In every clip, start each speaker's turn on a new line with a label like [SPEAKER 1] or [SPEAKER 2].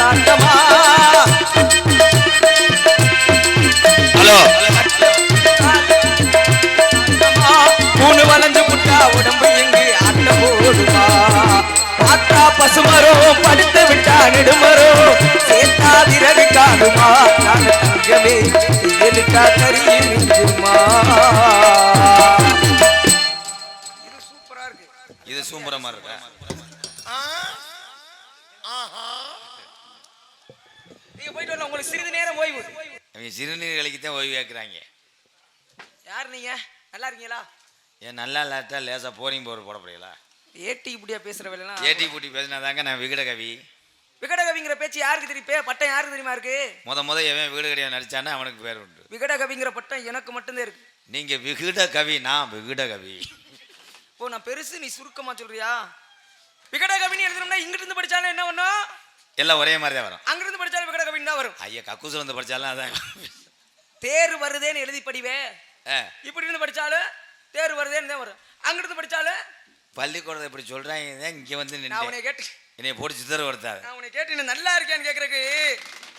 [SPEAKER 1] Tandava? Hello. மூணு வளர்ந்து புட்டா உடம்பு எங்கு ஆட்ட போடுவா விட்டா நெடுமரோ. சேர்த்தா விரடு காணுமா? நான்
[SPEAKER 2] இது சூப்பரமா இருக்கு.
[SPEAKER 1] ஆஹா. உங்களுக்கு சிறிது நேரம் ஓய்வு.
[SPEAKER 2] அவங்க சிறுநீர் கழிக்கு தான் ஓய்வு கேட்குறாங்க.
[SPEAKER 1] யார் நீங்க? நல்லா இருக்கீங்களா?
[SPEAKER 2] ஏன் நல்லா இல்லாட்டா லேசாக போரிங் போர் போடப்படுங்களா
[SPEAKER 1] ஏட்டி இப்படியா பேசுற வேலைலாம்
[SPEAKER 2] ஏடி பூட்டி பேசினாதாங்க நான் விகட கவி.
[SPEAKER 1] விகடகவிங்கிற பேச்சு யாருக்கு தெரியும்? பட்டம் யாருக்கு தெரியுமா இருக்கு?
[SPEAKER 2] முத முத எவன் விகட கவியை நடிச்சானே அவனுக்கு பேர் உண்டு.
[SPEAKER 1] விகடகவிங்கிற பட்டம் எனக்கு மட்டும்தான் இருக்கு.
[SPEAKER 2] நீங்க விகட கவி நான் விகட கவி.
[SPEAKER 1] ஓ நான் பெருசு நீ சுருக்கமா சொல்றியா? விகடகவின்னு எழுதணும்னா இங்கிட்டு இருந்து படிச்சாலும் என்ன பண்ணும்
[SPEAKER 2] எல்லாம் ஒரே மாதிரி தான் வரும்.
[SPEAKER 1] அங்கிருந்து படிச்சாலும் விகடகவின்னு தான் வரும்.
[SPEAKER 2] ஐயா கக்கூசில் வந்து படிச்சாலும் அதான்.
[SPEAKER 1] தேர் வருதேன்னு எழுதி படிவே. இப்படி இருந்து படிச்சாலும் தேர் வருதேன்னு தான் வரும். அங்கிருந்து படிச்சாலும்
[SPEAKER 2] பள்ளிக்கூடத்தை இப்படி சொல்றாங்க இங்கே வந்து
[SPEAKER 1] நான் கேட்டு
[SPEAKER 2] என்னைய போட்டு சித்தர வருத்தாது
[SPEAKER 1] நான் உன்னை கேட்டு நல்லா இருக்கேன்னு கேட்கறதுக்கு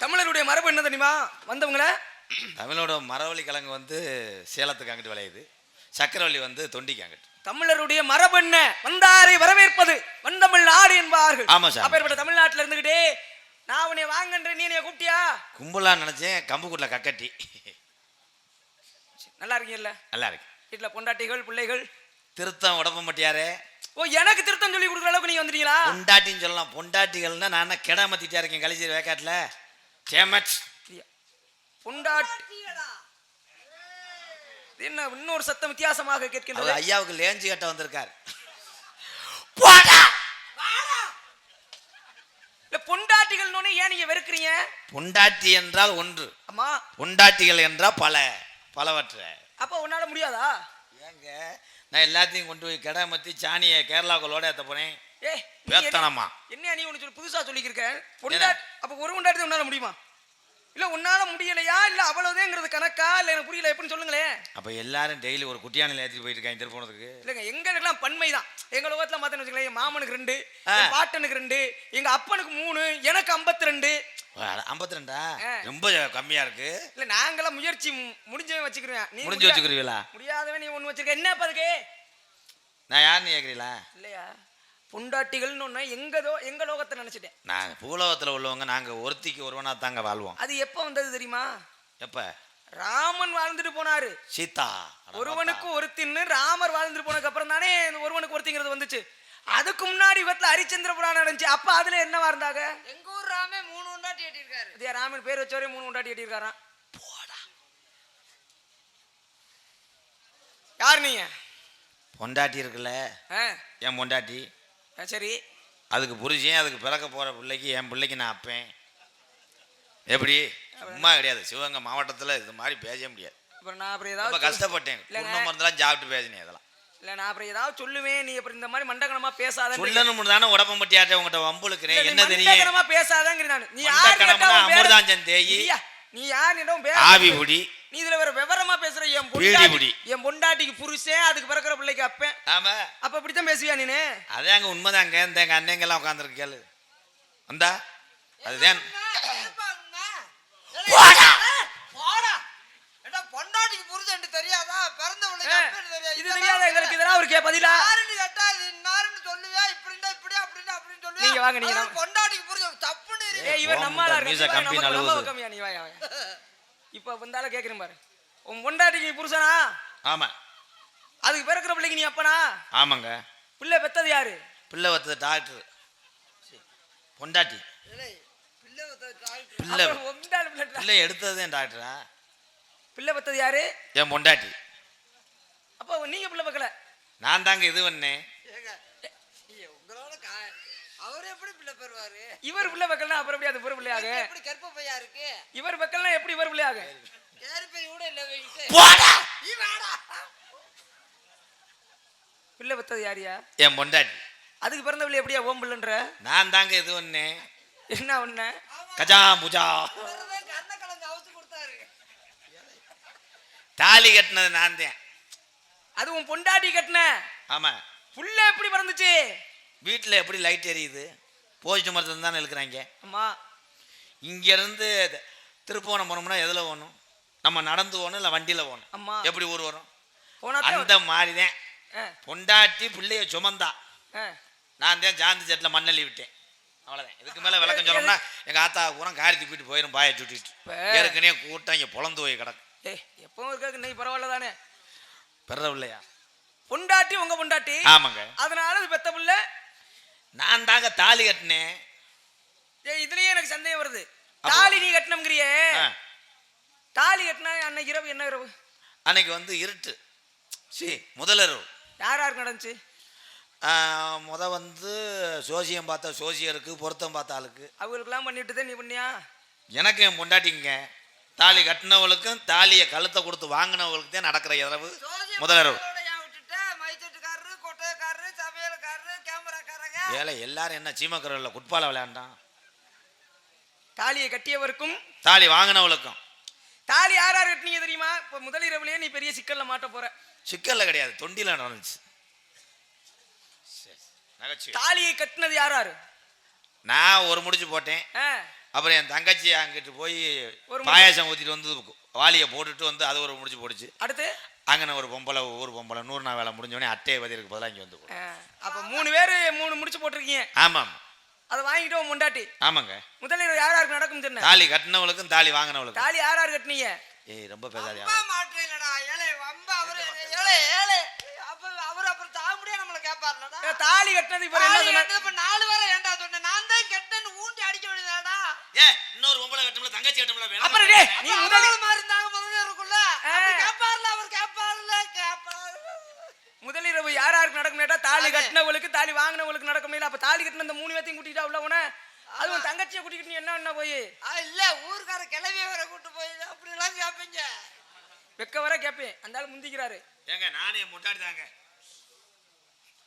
[SPEAKER 1] தமிழருடைய மரபு என்ன தெரியுமா? வந்தவங்கள?
[SPEAKER 2] தமிழோட மரவள்ளி கிழங்கு வந்து சேலத்துக்கு அங்கிட்டு விளையுது. சக்கரவள்ளி வந்து தொண்டிக்கு அங்கிட்டு.
[SPEAKER 1] தமிழருடைய மரபு என்ன வந்தாரை வரவேற்பது வந்தமிழ் நாடு என்பார்கள்.
[SPEAKER 2] ஆமா சார்.
[SPEAKER 1] அப்பேற்பட்ட தமிழ்நாட்டுல இருந்துகிட்டே நான் உன்னை வாங்கன்ற நீ என்னைய கூப்பிட்டியா?
[SPEAKER 2] கும்பலா நினைச்சேன் கம்புக்குட்டில் கக்கட்டி.
[SPEAKER 1] நல்லா இருக்கீங்கல்ல?
[SPEAKER 2] நல்லா இருக்கு.
[SPEAKER 1] வீட்டுல பொண்டாட்டிகள் பிள்ளைகள்.
[SPEAKER 2] திருத்தம் உடம்ப மாட்டியாரே.
[SPEAKER 1] ஓ எனக்கு திருத்தம் சொல்லி கொடுக்குற அளவுக்கு நீங்க வந்துட்டீங்களா?
[SPEAKER 2] பொண்டாட்டின்னு சொல்லலாம். பொண்டாட்டிகள்னா நான் கிடா மத்திட்டா இருக்கேன் கழிச்சு வேக்காட்டில்? டேமட்
[SPEAKER 1] பொண்டாட்டி என்ன இன்னொரு சத்தம் வித்தியாசமாக கேட்கின்றது?
[SPEAKER 2] ஐயாவுக்கு லேஞ்சு கட்ட வந்திருக்கார்.
[SPEAKER 1] பொண்டாட்டிகள் ஏன் நீங்க வெறுக்கிறீங்க?
[SPEAKER 2] பொண்டாட்டி என்றால் ஒன்று.
[SPEAKER 1] அம்மா.
[SPEAKER 2] பொண்டாட்டிகள் என்றால் பல பலவற்ற.
[SPEAKER 1] அப்ப உன்னால முடியாதா?
[SPEAKER 2] ஏங்க நான் எல்லாத்தையும் கொண்டு போய் கிடா மத்தி சாணியை கேரளாக்குள்ளோட ஏற்ற போனேன்
[SPEAKER 1] ஏ
[SPEAKER 2] பேத்தனமா
[SPEAKER 1] என்ன நீ சொல்லி புதுசா சொல்லிக்கிருக்க? பொண்டாட்டி அப்ப ஒரு பொண்டாட்டி உன்னால முடியுமா? இல்ல உன்னால முடியலையா? இல்ல அவ்வளவுதேங்கிறது கணக்கா? இல்ல எனக்கு புரியல எப்படின்னு சொல்லுங்களேன்
[SPEAKER 2] அப்போ எல்லாரும் டெய்லி ஒரு குட்டியானில் ஏற்றிட்டு போயிட்டு இருக்காங்க திருப்பணத்துக்கு
[SPEAKER 1] இல்லைங்க எங்களுக்கெல்லாம் பன்மை தான் எங்க லோகத்துல மாத்தன்னு வச்சுக்கலாம் மாமனுக்கு ரெண்டு பாட்டனுக்கு ரெண்டு எங்க அப்பனுக்கு மூணு எனக்கு ஐம்பத்தி ரெண்டு.
[SPEAKER 2] ஐம்பத்தி ரெண்டா. ரொம்ப கம்மியா இருக்கு.
[SPEAKER 1] இல்ல நாங்கெல்லாம் முயற்சி முடிஞ்சவன் வச்சுக்கிறேன் நீ
[SPEAKER 2] முடிஞ்சு வச்சுக்கிறீங்களா
[SPEAKER 1] முடியாதவன் நீ ஒண்ணு வச்சிருக்க என்ன இப்ப அதுக்கு?
[SPEAKER 2] நான் யாருன்னு கேட்குறீங்களா
[SPEAKER 1] இல்லையா? பொண்டாட்டிகள்னு ஒண்ணு எங்கதோ எங்க லோகத்தை நினைச்சிட்டேன்.
[SPEAKER 2] நாங்கள் பூலோகத்தில் உள்ளவங்க நாங்கள் ஒருத்திக்கு ஒருவனா தாங்க வாழ்வோம்.
[SPEAKER 1] அது எப்ப வந்தது தெரியுமா?
[SPEAKER 2] எப்போ?
[SPEAKER 1] ராமன் வாழ்ந்துட்டு போனாரு.
[SPEAKER 2] சீதா.
[SPEAKER 1] ஒருவனுக்கு ஒருத்தின்னு ராமர் வாழ்ந்துட்டு போனதுக்கு அப்புறம் தானே இந்த ஒருவனுக்கு ஒருத்திங்கிறது வந்துச்சு. அதுக்கு முன்னாடி இவத்துல ஹரிச்சந்திர புராணம் நடந்துச்சு அப்ப அதுல என்னவா இருந்தாங்க?
[SPEAKER 3] எங்க ஊர் ராமே மூணு உண்டாட்டி கட்டியிருக்காரு.
[SPEAKER 1] இதே ராமன் பேர் வச்சவரே மூணு உண்டாட்டி கட்டியிருக்காராம். யார் நீங்க?
[SPEAKER 2] பொண்டாட்டி இருக்குல்ல?
[SPEAKER 1] ஆ,
[SPEAKER 2] என் பொண்டாட்டி?
[SPEAKER 1] சரி.
[SPEAKER 2] அதுக்கு புருஷன் அதுக்கு பிறக்க போகிற பிள்ளைக்கு என் பிள்ளைக்கு நான் அப்பேன். எப்படி? சும்மா கிடையாது. சிவகங்கை மாவட்டத்தில் இது மாதிரி பேச முடியாது.
[SPEAKER 1] அப்புறம் நான் அப்புறம்
[SPEAKER 2] ரொம்ப
[SPEAKER 1] ஏதாவது
[SPEAKER 2] கஷ்டப்பட்டேன்.
[SPEAKER 1] இல்லைங்க.
[SPEAKER 2] குடும்ப மருந்தெல்லாம் சாப்பிட்டு பேசினேன் இதெல்லாம்.
[SPEAKER 1] இல்ல நான் அப்புறம் ஏதாவது சொல்லுவேன். நீ அப்புறம் இந்த மாதிரி மண்டகனமா பேசாத
[SPEAKER 2] சொல்லணும் தானே உடம்ப மட்டியாட்ட உங்கள்கிட்ட வம்புழுக்கிறேன் என்ன தெரியும்?
[SPEAKER 1] மண்டகனமா பேசாதங்கிற நான். நீ யார்
[SPEAKER 2] மண்டக்கணம்னா
[SPEAKER 1] கேட்டாலும்
[SPEAKER 2] அமிர்தாஞ்சன் தேயி.
[SPEAKER 1] நீ யார் கேட்டாலும் பேர-
[SPEAKER 2] ஆவி புடி
[SPEAKER 1] நீ இதுல வேற விவரமா பேசுற என்
[SPEAKER 2] பீடி
[SPEAKER 1] பொண்டாட்டி
[SPEAKER 2] புடி.
[SPEAKER 1] என் பொண்டாட்டிக்கு புருஷன் அதுக்கு பிறக்கிற பிள்ளைக்கு அப்பேன்.
[SPEAKER 2] ஆமா.
[SPEAKER 1] அப்ப இப்படித்தான் பேசுவியா நீனு?
[SPEAKER 2] அதே அங்கே உண்மைதாங்க. இந்த எங்கள் அண்ணங்கெல்லாம் உட்காந்துருக்கு கேளு. வந்தா? அதுதான்.
[SPEAKER 1] நீங்க வாங்க, நீங்க வாங்க.
[SPEAKER 3] பொண்டாட்டிக்கு புருஷன் தப்புன்னு
[SPEAKER 1] இவர்
[SPEAKER 2] போம்,
[SPEAKER 1] நம்மளா
[SPEAKER 2] இந்த மீசை கம்பி நழுவுது.
[SPEAKER 1] கம்மியா நீ வாயா வாயா. இப்ப வந்தால கேக்குறேன் பாரு. உன் பொண்டாட்டிக்கு புருஷனா?
[SPEAKER 2] ஆமாம்
[SPEAKER 1] அதுக்கு பிறக்கிற பிள்ளைக்கு நீ அப்பனா?
[SPEAKER 2] ஆமாங்க.
[SPEAKER 1] பிள்ளை பெத்தது யாரு?
[SPEAKER 2] பிள்ளை வத்தது டாக்டர் பொண்டாட்டி.
[SPEAKER 3] பிள்ளை.
[SPEAKER 2] பிள்ளை எடுத்தது என் டாக்டரா
[SPEAKER 1] பிள்ளை பெத்தது யாரு?
[SPEAKER 2] என் பொண்டாட்டி.
[SPEAKER 1] அப்போ நீங்க பிள்ளை பெக்கல.
[SPEAKER 2] நான் தாங்க இது பண்ணேன்.
[SPEAKER 3] அவர் எப்படி பிள்ளை பெறுவாரு?
[SPEAKER 1] இவர் பிள்ளை பெக்கலனா அப்புறம் எப்படி அது பிள்ளையாக
[SPEAKER 3] எப்படி கற்ப பையா இருக்கு?
[SPEAKER 1] இவர் பெக்கலனா எப்படி இவர் பிள்ளையாக
[SPEAKER 3] கேரிப்பை கூட இல்ல வைக்கிட்டு
[SPEAKER 2] போடா!
[SPEAKER 3] நீ வாடா.
[SPEAKER 1] பிள்ளை பெத்தது யாரியா?
[SPEAKER 2] என் பொண்டாட்டி.
[SPEAKER 1] அதுக்கு பிறந்த பிள்ளை எப்படியா ஓம் பிள்ளைன்ற?
[SPEAKER 2] நான் தாங்க இது பண்ணேன்
[SPEAKER 1] என்ன ஒண்ணு?
[SPEAKER 2] கஜா புஜா.
[SPEAKER 3] அவர்தான் கண்ணை கலந்து அவுத்து கொடுத்தாரு.
[SPEAKER 2] தாலி கட்டினது நான் தான்.
[SPEAKER 1] அது உன் பொண்டாட்டி கட்டின.
[SPEAKER 2] ஆமாம்
[SPEAKER 1] புள்ள எப்படி பிறந்துச்சு?
[SPEAKER 2] வீட்டில் எப்படி லைட் எரியுது? போஸ்ட் மரத்தில் தானே இருக்கிறாங்க
[SPEAKER 1] அம்மா
[SPEAKER 2] இங்கேருந்து திருப்போணம் போனோம்னா எதில் போகணும்? நம்ம நடந்து போகணும் இல்லை வண்டியில் போகணும்?
[SPEAKER 1] அம்மா
[SPEAKER 2] எப்படி ஊர் வரும்? அந்த மாதிரி தான் பொண்டாட்டி பிள்ளைய சுமந்தா. நான் தான் சாந்தி செட்டில் மண்ணள்ளி விட்டேன். அவ்வளவுதான். இதுக்கு மேல விளக்கம் சொல்லணும்னா எங்க ஆத்தா பூரா காரி தூக்கிட்டு போயிரும் பாயை சுட்டிட்டு ஏற்கனவே கூட்டம் இங்க பொழந்து போய் கிடக்கு.
[SPEAKER 1] ஏய் எப்பவும் இருக்காது இன்னைக்கு பரவாயில்ல தானே?
[SPEAKER 2] பெற இல்லையா
[SPEAKER 1] பொண்டாட்டி உங்க பொண்டாட்டி?
[SPEAKER 2] ஆமாங்க.
[SPEAKER 1] அதனால அது பெத்த புள்ள?
[SPEAKER 2] நான் தாங்க தாலி கட்டினேன்.
[SPEAKER 1] ஏய் இதுலயே எனக்கு சந்தேகம் வருது. தாலி நீ கட்டணுங்கிறியே. தாலி கட்டினா அன்னைக்கு இரவு என்ன இரவு?
[SPEAKER 2] அன்னைக்கு வந்து இருட்டு. சி முதலிரவு
[SPEAKER 1] யார் யாருக்கு நடந்துச்சு?
[SPEAKER 2] முத வந்து சோசியம் பார்த்த சோசியருக்கு பொருத்தம் பார்த்த ஆளுக்கு.
[SPEAKER 1] அவங்களுக்குலாம் பண்ணிட்டு தான் நீ பண்ணியா?
[SPEAKER 2] எனக்கு என் பொண்டாட்டிங்க. தாலி கட்டினவளுக்கும் தாலியை கழுத்தை கொடுத்து வாங்கினவளுக்கு தான் நடக்கிற இரவு. முதலிரவு ஏழை எல்லாரும் என்ன சீமக்கரில் குட்பால விளையாண்டான்?
[SPEAKER 1] தாலியை கட்டியவருக்கும்
[SPEAKER 2] தாலி வாங்கினவளுக்கும்.
[SPEAKER 1] தாலி யார் யார் கட்டினீங்க தெரியுமா? இப்போ முதல் இரவுலயே நீ பெரிய சிக்கல்ல மாட்ட போற.
[SPEAKER 2] சிக்கல்ல கிடையாது தொண்டில நடந்துச்சு.
[SPEAKER 1] தாலியை கட்டினது யார் யாரு?
[SPEAKER 2] நான் ஒரு முடிச்சு போட்டேன். அப்புறம் என் தங்கச்சி அங்கிட்டு போய்
[SPEAKER 1] ஒரு
[SPEAKER 2] பாயாசம் ஊற்றிட்டு வந்து வாளியை போட்டுட்டு வந்து அது ஒரு முடிச்சு போட்டுச்சு.
[SPEAKER 1] அடுத்து?
[SPEAKER 2] அங்கன ஒரு பொம்பளை ஊர் பொம்பளை நூறு நாள் வேலை முடிஞ்சோடனே அட்டையை பதிலுக்கு பதிலாக இங்கே வந்து
[SPEAKER 1] அப்ப மூணு பேர் மூணு முடிச்சு போட்டிருக்கீங்க.
[SPEAKER 2] ஆமாம்.
[SPEAKER 1] அதை வாங்கிட்டு முண்டாட்டி.
[SPEAKER 2] ஆமாங்க.
[SPEAKER 1] முதல் இரவு யார் யாருக்கு நடக்கும் சொன்ன?
[SPEAKER 2] தாலி கட்டினவளுக்கும் தாலி வாங்கினவளுக்கும்.
[SPEAKER 1] தாலி யார் யார் கட்டினீங்க?
[SPEAKER 2] ஏய் ரொம்ப பேசாதே.
[SPEAKER 1] தாலி கட்டினது இவர் என்ன சொன்ன?
[SPEAKER 3] இப்ப நாலு வாரம் ஏன்டா சொன்னேன் நான் தான் கெட்டேன்னு ஊண்டி அடிக்க வேண்டியதாடா.
[SPEAKER 2] ஏ இன்னொரு பொம்பளை கட்டம்ல தங்கச்சி கட்டம்ல
[SPEAKER 1] அப்புறம் நீ
[SPEAKER 3] நீ
[SPEAKER 1] முதல்
[SPEAKER 3] முதல்ல மாதிரி இருந்தாங்க
[SPEAKER 1] தாலி
[SPEAKER 3] தாலி.
[SPEAKER 1] கட்டினவளுக்கு தாலி வாங்கினவளுக்கு நடக்க முடியல அப்ப தாலி கட்டின இந்த மூணு பேத்தையும் கூட்டிட்டா உள்ள உன? அது உன் தங்கச்சியை கூட்டிக்கிட்டு நீ என்ன என்ன போய்?
[SPEAKER 3] இல்ல ஊர்க்கார கிளவிய வர கூட்டு போய். அப்படி எல்லாம் கேட்பீங்க
[SPEAKER 1] வெக்க வர கேப்பேன். அந்த ஆள் முந்திக்கிறாரு.
[SPEAKER 2] ஏங்க நானே முட்டாடி தாங்க.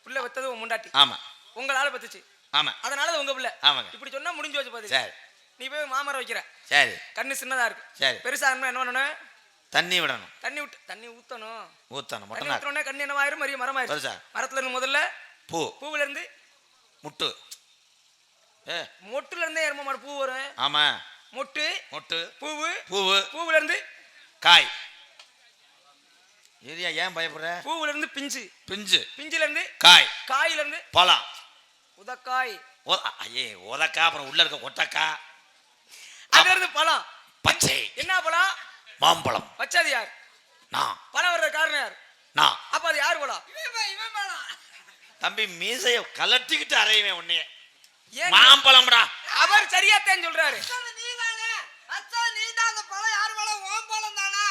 [SPEAKER 1] புள்ள வெத்தது உன் முண்டாட்டி.
[SPEAKER 2] ஆமா.
[SPEAKER 1] உங்களால பத்துச்சு.
[SPEAKER 2] ஆமா.
[SPEAKER 1] அதனால அது உங்க புள்ள.
[SPEAKER 2] ஆமாங்க.
[SPEAKER 1] இப்படி சொன்னா முடிஞ்சு வச்சு பாத்து
[SPEAKER 2] சரி.
[SPEAKER 1] நீ போய் மாமரம் வைக்கிற.
[SPEAKER 2] சரி.
[SPEAKER 1] கண்ணு சின்னதா இருக்கு.
[SPEAKER 2] சரி.
[SPEAKER 1] பெருசா என்ன பண்ணணும்?
[SPEAKER 2] தண்ணி விடணும்.
[SPEAKER 1] தண்ணி விட்டு தண்ணி ஊத்தணும்.
[SPEAKER 2] ஊத்தணும்
[SPEAKER 1] தண்ணி
[SPEAKER 2] மொட்டை
[SPEAKER 1] ஊத்துறோடனே கண்ணு என்னவாயிரும் மரிய மரமாயிரும்.
[SPEAKER 2] பெருசா
[SPEAKER 1] மரத்துல இருந்து முதல்ல
[SPEAKER 2] பூ.
[SPEAKER 1] பூவுல இருந்து
[SPEAKER 2] முட்டு. ஏ.
[SPEAKER 1] மொட்டுல இருந்தே எரும மாடு பூ வரும்.
[SPEAKER 2] ஆமா.
[SPEAKER 1] மொட்டு
[SPEAKER 2] முட்டு.
[SPEAKER 1] பூவு
[SPEAKER 2] பூவு.
[SPEAKER 1] பூவுல இருந்து
[SPEAKER 2] காய். ஏரியா ஏன் பயப்படுற?
[SPEAKER 1] பூவுல இருந்து பிஞ்சு.
[SPEAKER 2] பிஞ்சு.
[SPEAKER 1] பிஞ்சுல இருந்து
[SPEAKER 2] காய்.
[SPEAKER 1] காயில இருந்து
[SPEAKER 2] பழம்.
[SPEAKER 1] உதக்காய்.
[SPEAKER 2] ஐயே உதக்கா அப்புறம் உள்ள இருக்க கொட்டக்கா
[SPEAKER 1] அதுல இருந்து பழம்.
[SPEAKER 2] மாம்பழம்.
[SPEAKER 1] வச்சது யார்?
[SPEAKER 2] நான்
[SPEAKER 1] பழம் வர்ற காரணம் யார்?
[SPEAKER 2] நான்
[SPEAKER 1] அப்ப அது யார் பழம்?
[SPEAKER 3] இவன் பா- இவன் மேடம்
[SPEAKER 2] தம்பி மீசைய கலட்டிக்கிட்டு அறையுவேன் உன்னைய.
[SPEAKER 1] ஏன்
[SPEAKER 2] மாம்பழம்டா.
[SPEAKER 1] அவர் சொல்றாரு.
[SPEAKER 3] நீ தானே அச்சா நீ தான் அந்த பழம் யார் பழம்? ஓம் பழம் தானே.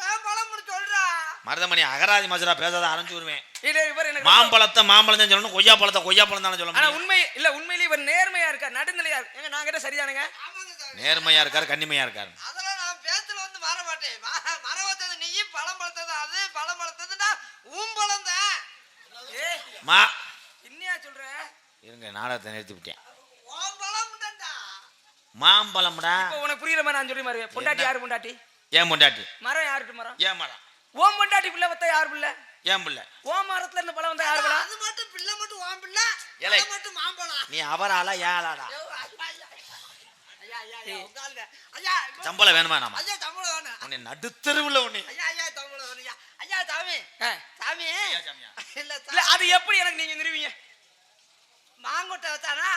[SPEAKER 3] ஏன் பழம்னு சொல்றா.
[SPEAKER 2] மருதமணி அகராதி மசுரா பேசாத அரைஞ்சு விடுவேன்.
[SPEAKER 1] இல்ல இவர் எனக்கு ரொம்ப-
[SPEAKER 2] மாம்பழத்தை மாம்பழம் தான் சொல்லணும் கொய்யா பழத்தை கொய்யா பழம் தானே சொல்ல
[SPEAKER 1] ஆனா உண்மை இல்ல உண்மையிலேயே இவர் நேர்மையா இருக்கார் நடுநிலையா இருக்கு ஏங்க நான் கேட்ட சரிதானுங்க?
[SPEAKER 2] நேர்மையா இருக்காரு கன்னிமையா இருக்காரு
[SPEAKER 3] அதெல்லாம் நான் பேத்துல வந்து மாற மாட்டேன் ம- மரம் வளர்த்தது நீ பழம் வளர்த்தது அது பழம் வளர்த்ததுன்னா ஊம்பழம் தான்.
[SPEAKER 1] ஏ
[SPEAKER 2] மா.
[SPEAKER 1] என்னையா சொல்ற?
[SPEAKER 2] இருங்க நாடகத்தை நிறுத்தி விட்டேன்
[SPEAKER 3] பழம்
[SPEAKER 2] மாம்பழம்டா
[SPEAKER 1] இப்ப உனக்கு புரியுற மாதிரி நான் சொல்லி மாதிரி. பொண்டாட்டி? யாரு பொண்டாட்டி?
[SPEAKER 2] ஏன் பொண்டாட்டி?
[SPEAKER 1] மரம் யாருக்கு மரம்?
[SPEAKER 2] ஏன் மரம்?
[SPEAKER 1] ஓம் பொண்டாட்டி பிள்ளை வத்தா யார் பிள்ளை?
[SPEAKER 2] ஏன் பிள்ளை?
[SPEAKER 1] ஓம் மரத்துல இருந்து பழம் வந்தா யார் பழம்
[SPEAKER 3] அது மட்டும் பிள்ளை மட்டும் ஓம் பிள்ளை மட்டும் மாம்பழம்.
[SPEAKER 2] நீ அவராளா ஏழாடா
[SPEAKER 3] ஐயோ, ஐயா, ஐயா. ஐயா, ஐயா, ஐயா, உங்க ஆளுங்க. ஐயா, இப்ப-
[SPEAKER 2] சம்பளம் வேணுமா நாம?
[SPEAKER 3] ஐயா, சம்பளம் வேணும்.
[SPEAKER 2] உன்னை நடுத்தருவுல உன்னை.
[SPEAKER 3] ஐயா, ஐயா, சம்பளம் வேணும். ஐயா, சாமி. சாமி. இல்ல,
[SPEAKER 1] அது எப்படி எனக்கு நீங்க நிறுவீங்க?
[SPEAKER 3] மாங்கொட்டை வச்சானா?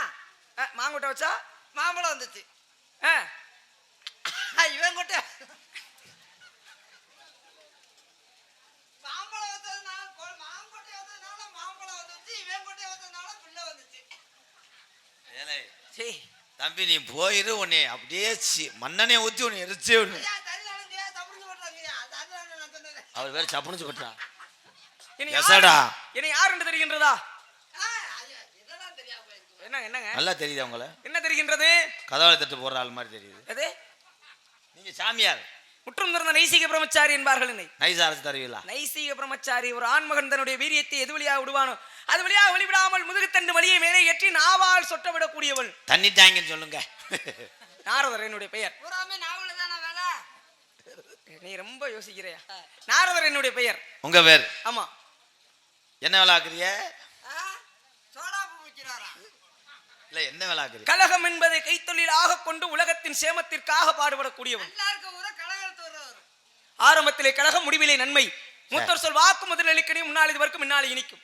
[SPEAKER 1] மாங்கொட்டை வச்சா?
[SPEAKER 3] மாம்பழம் வந்துச்சு. இவன் கொட்டை மாம்பழம் வச்சதுனால கொ- மாங்கொட்டை வச்சதுனால மாம்பழம் வந்துச்சு இவன் கொட்டை வச்சதுனால பிள்ளை வந்துச்சு
[SPEAKER 2] ஏலே,
[SPEAKER 1] சரி
[SPEAKER 2] தம்பி நீ போயிரு உன்னை அப்படியே சி- மண்ணெண்ணெய் ஊத்தி உன்னை எரிச்சே விடு. அவர் வேற சப்புனுச்சு
[SPEAKER 1] என்னை
[SPEAKER 2] எசடா.
[SPEAKER 1] என்னை யார் என்று தெரிகின்றதா?
[SPEAKER 3] போயிருக்கு.
[SPEAKER 1] என்னங்க என்னங்க?
[SPEAKER 2] நல்லா தெரியுது அவங்கள
[SPEAKER 1] என்ன தெரிகின்றது?
[SPEAKER 2] கதவாளி தட்டு போடுற ஆள் மாதிரி தெரியுது.
[SPEAKER 1] அது
[SPEAKER 2] நீங்க சாமியார்.
[SPEAKER 1] முற்றும் திறந்த நைசிக பிரம்மச்சாரி என்பார்கள் என்னை.
[SPEAKER 2] நைசா தருவீங்களா
[SPEAKER 1] நைசிக பிரம்மச்சாரி ஒரு ஆண்மகன் தன்னுடைய வீரியத்தை எது வழியாக விடுவானோ அது வழியாக வெளிவிடாமல் முதுகுத்தண்டு வழியை மேலே ஏற்றி நாவால் சொட்டவிடக்கூடியவள்
[SPEAKER 2] தண்ணி டேங்கன்னு சொல்லுங்க.
[SPEAKER 1] நாரதர் என்னுடைய பெயர்.
[SPEAKER 3] பூராமே நாவல தானே வேலை?
[SPEAKER 1] நீ ரொம்ப யோசிக்கிறையா? நாரதர் என்னுடைய பெயர்.
[SPEAKER 2] உங்க பேர்?
[SPEAKER 1] ஆமா.
[SPEAKER 2] என்ன வேலை ஆக்குறிய
[SPEAKER 3] ஆ? சோடா பூ விற்கிறாரா
[SPEAKER 2] இல்ல என்ன வேலை ஆக்குறீ
[SPEAKER 1] கலகம் என்பதை கைத்தொழிலாக கொண்டு உலகத்தின் சேமத்திற்காக பாடுபடக்கூடியவன்
[SPEAKER 3] நல்லா இருக்க ஊரை கலகலத்து வர்றவர்
[SPEAKER 1] ஆரம்பத்திலே கலகம் முடிவிலே நன்மை. மூத்தர் சொல் வாக்கு முதலளிக்கணி முன்னாள் இது வரைக்கும் முன்னாள் இனிக்கும்.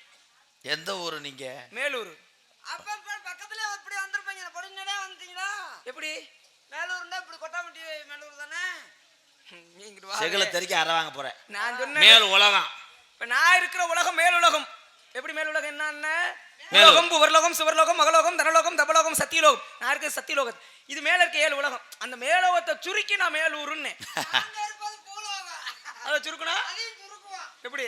[SPEAKER 2] எந்த ஊரு நீங்க?
[SPEAKER 1] மேலூர்.
[SPEAKER 3] அப்ப பக்கத்துல அப்படி வந்திருப்பீங்க படிஞ்சு
[SPEAKER 1] எப்படி?
[SPEAKER 3] மேலூர்னா இப்படி கொட்டாம்பட்டி மேலூர் தானே.
[SPEAKER 2] செகுல தெறிக்க அற வாங்க போற
[SPEAKER 1] நான் சொன்னேன்.
[SPEAKER 2] மேல் உலகம்.
[SPEAKER 1] இப்ப நான் இருக்கிற உலகம் மேல் உலகம் எப்படி மேல் உலகம் என்ன?
[SPEAKER 2] மேல்
[SPEAKER 1] உலகம் புவர்லோகம் சிவர்லோகம் மகலோகம் தனலோகம் தபலோகம் சத்தியலோகம். நான் இருக்கிற சத்தியலோகம் இது மேல இருக்க ஏழு உலகம். அந்த மேலோகத்தை சுருக்கி நான் மேலூருன்னு அதை சுருக்கணும் எப்படி?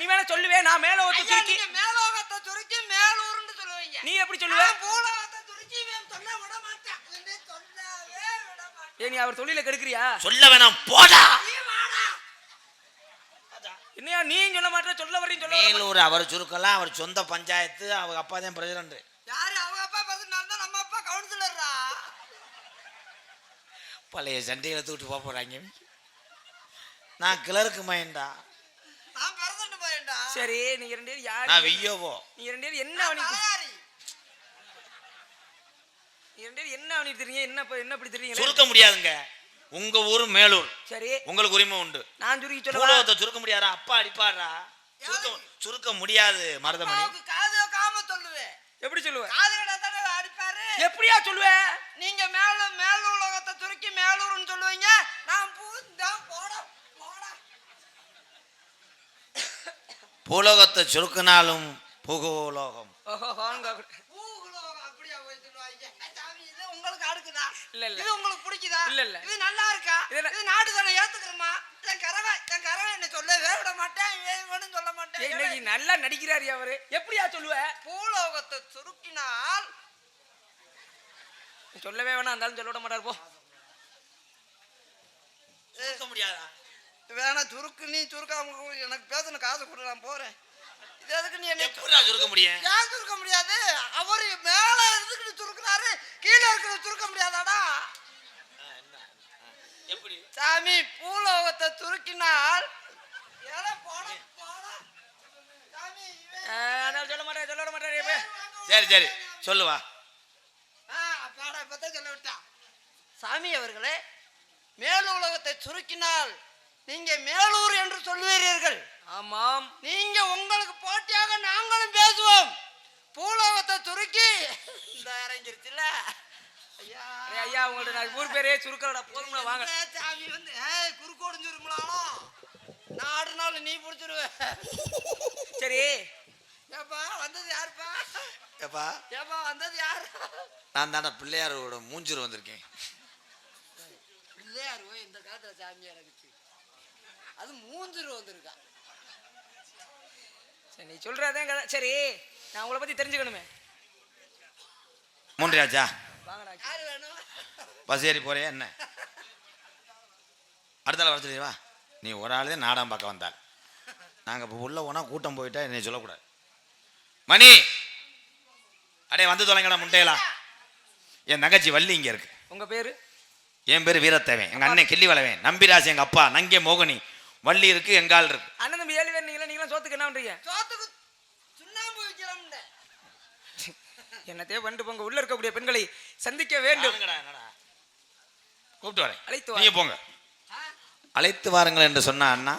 [SPEAKER 1] நீ வேணா சொல்லுவே நான் மேலோகத்தை
[SPEAKER 3] ஐயா,
[SPEAKER 1] சுருக்கி.
[SPEAKER 3] மேலோகத்தை துருக்கி மேலூர்னு சொல்லுவீங்க.
[SPEAKER 1] நீ எப்படி சொல்லுவ?
[SPEAKER 3] நான் பூலோகத்தை விட மாட்டேன். சொல்லவே விட மாட்டேன்.
[SPEAKER 1] ஏ நீ அவர் தொழில கெடுக்கிறியா?
[SPEAKER 2] சொல்ல வேணாம் போடா.
[SPEAKER 3] நீ வாடா.
[SPEAKER 1] என்னையா நீ சொல்ல மாட்டே சொல்ல வரீங்க சொல்ல.
[SPEAKER 2] மேலூர் அவர் சுருக்கலாம் அவர் சொந்த பஞ்சாயத்து அவங்க அப்பா தான் பிரசிடண்ட் பழைய சண்டையை தூக்கிட்டு போக போறாங்க. நான் கிளருக்கு மைண்டா
[SPEAKER 3] நான் பிறந்துட்டு போயேன்டா
[SPEAKER 1] சரி நீங்க ரெண்டு பேரும் யாரு?
[SPEAKER 2] நான் வியோவோ
[SPEAKER 1] நீங்க ரெண்டு பேரும் என்ன பண்ணி நீங்க ரெண்டு பேரும் என்ன பண்ணிட்டு இருக்கீங்க என்ன என்ன இப்படி தெரியுங்க
[SPEAKER 2] சுருக்க முடியாதுங்க. உங்க ஊரு மேலூர்.
[SPEAKER 1] சரி.
[SPEAKER 2] உங்களுக்கு உரிமை உண்டு.
[SPEAKER 1] நான் சுருக்கி சொல்ல
[SPEAKER 2] பூலோகத்தை சுருக்க முடியாதா? அப்பா அடிப்பாரா? சுருக்க சுருக்க முடியாது மருதமணி.
[SPEAKER 3] காது காம சொல்லுவேன்
[SPEAKER 1] எப்படி சொல்லுவ?
[SPEAKER 3] காது அடிப்பாரு?
[SPEAKER 1] எப்படியா சொல்லுவ?
[SPEAKER 3] நீங்க மேல மேல சுருக்கி மேலூர்னு சொல்லுவீங்க? நான் பூந்தா போட போட.
[SPEAKER 2] பூலோகத்தை சுருக்கினாலும் பூகோலோகம்.
[SPEAKER 3] உங்களுக்கு அடுக்குதா?
[SPEAKER 1] இல்ல, இல்ல.
[SPEAKER 3] இது உங்களுக்கு பிடிக்குதா?
[SPEAKER 1] இல்ல, இல்ல.
[SPEAKER 3] இது நல்லா இருக்கா?
[SPEAKER 1] இது
[SPEAKER 3] நாடு தானே ஏத்துக்கிறோமா? என் கறவை என் கறவை என்ன சொல்லவே விட மாட்டேன் இவனும் சொல்ல மாட்டேன்.
[SPEAKER 1] இன்னைக்கு நல்லா நடிக்கிறாரு அவரு. எப்படியா சொல்லுவ?
[SPEAKER 3] பூலோகத்தை சுருக்கினால்
[SPEAKER 1] சொல்லவே வேணாம் இருந்தாலும் சொல்ல விட மாட்டாரு போ.
[SPEAKER 2] சுருக்க முடியாதா?
[SPEAKER 3] வேணா சுருக்கு நீ சுருக்காம எனக்கு பேசணும் காசு கொடு நான் போறேன். இது எதுக்கு நீ என்ன
[SPEAKER 2] சுருக்க முடியும்?
[SPEAKER 3] ஏன் சுருக்க முடியாது? அவரு மேல இருந்துக்கிட்டு சுருக்குறாரு கீழே இருக்கிறது சுருக்க முடியாதாடா?
[SPEAKER 2] எப்படி?
[SPEAKER 3] சாமி பூலோகத்தை போட போட?
[SPEAKER 1] அதான் சொல்ல மாட்டாரு சொல்ல இப்ப
[SPEAKER 2] சரி சரி சொல்லுவா
[SPEAKER 3] அப்பாடா இப்பதான் சொல்ல விட்டான். சாமி அவர்களே மேலுலகத்தை சுருக்கினால் நீங்க மேலூர் என்று சொல்வீர்கள்
[SPEAKER 1] ஆமாம்.
[SPEAKER 3] நீங்க உங்களுக்கு போட்டியாக நாங்களும் பேசுவோம். பூலோகத்தை சுருக்கி. இந்த இறங்கிருச்சுல. ஐயா.
[SPEAKER 1] உங்கள்ட்ட நான் ஊர் பேரே சுருக்கலடா போதும்ல வாங்க.
[SPEAKER 3] சாமி வந்து ஏய் குறுக்கு ஒடிஞ்சிருங்களாம் நாடுனாலும் நீ பிடிச்சிருவ.
[SPEAKER 1] சரி.
[SPEAKER 3] ஏப்பா வந்தது யாருப்பா?
[SPEAKER 2] ஏப்பா.
[SPEAKER 3] ஏப்பா வந்தது யாரு?
[SPEAKER 2] நான் தானே பிள்ளையாரோட மூஞ்சூர் வந்திருக்கேன்.
[SPEAKER 3] காலத்துல சாமியார் இருந்துச்சு அது மூஞ்சிரு வந்திருக்கா.
[SPEAKER 1] சரி நீ சொல்றதே கதை. சரி நான் உங்களை பத்தி தெரிஞ்சுக்கணுமே.
[SPEAKER 2] மூன்றியாச்சா
[SPEAKER 1] வாங்கடா.
[SPEAKER 3] யாரு வேணும்?
[SPEAKER 2] பஸ் ஏறி போறியா என்ன? அடுத்தால வர சொல்லிடுவா நீ ஒரு ஆள் தான் நாடகம் பார்க்க வந்தாள். நாங்கள் இப்போ உள்ள போனால் கூட்டம் போயிட்டா என்னை சொல்லக்கூடாது. மணி! அடே வந்து தொலைங்கடா முட்டையலா என் தங்கச்சி வள்ளி இங்கே இருக்கு.
[SPEAKER 1] உங்க பேரு?
[SPEAKER 2] என் பேர் வீரத்தேவன். எங்கள் அண்ணன் கிள்ளி வளவன் நம்பிராசி எங்கள் அப்பா. நங்கே மோகனி. வள்ளி இருக்கு எங்கால் இருக்கு.
[SPEAKER 1] அண்ணன் தம்பி ஏழு பேர் நீங்களா? நீங்களாம் சோத்துக்கு என்ன பண்றீங்க?
[SPEAKER 3] சோத்துக்கு சுண்ணாம்பு வைக்கலாம்ல
[SPEAKER 1] என்னத்தையே பண்ணிட்டு போங்க. உள்ள இருக்கக்கூடிய பெண்களை சந்திக்க வேண்டும்?
[SPEAKER 2] கூப்பிட்டு வரேன்.
[SPEAKER 1] அழைத்து
[SPEAKER 2] நீங்க போங்க. அழைத்து வாருங்கள் என்று சொன்ன அண்ணா?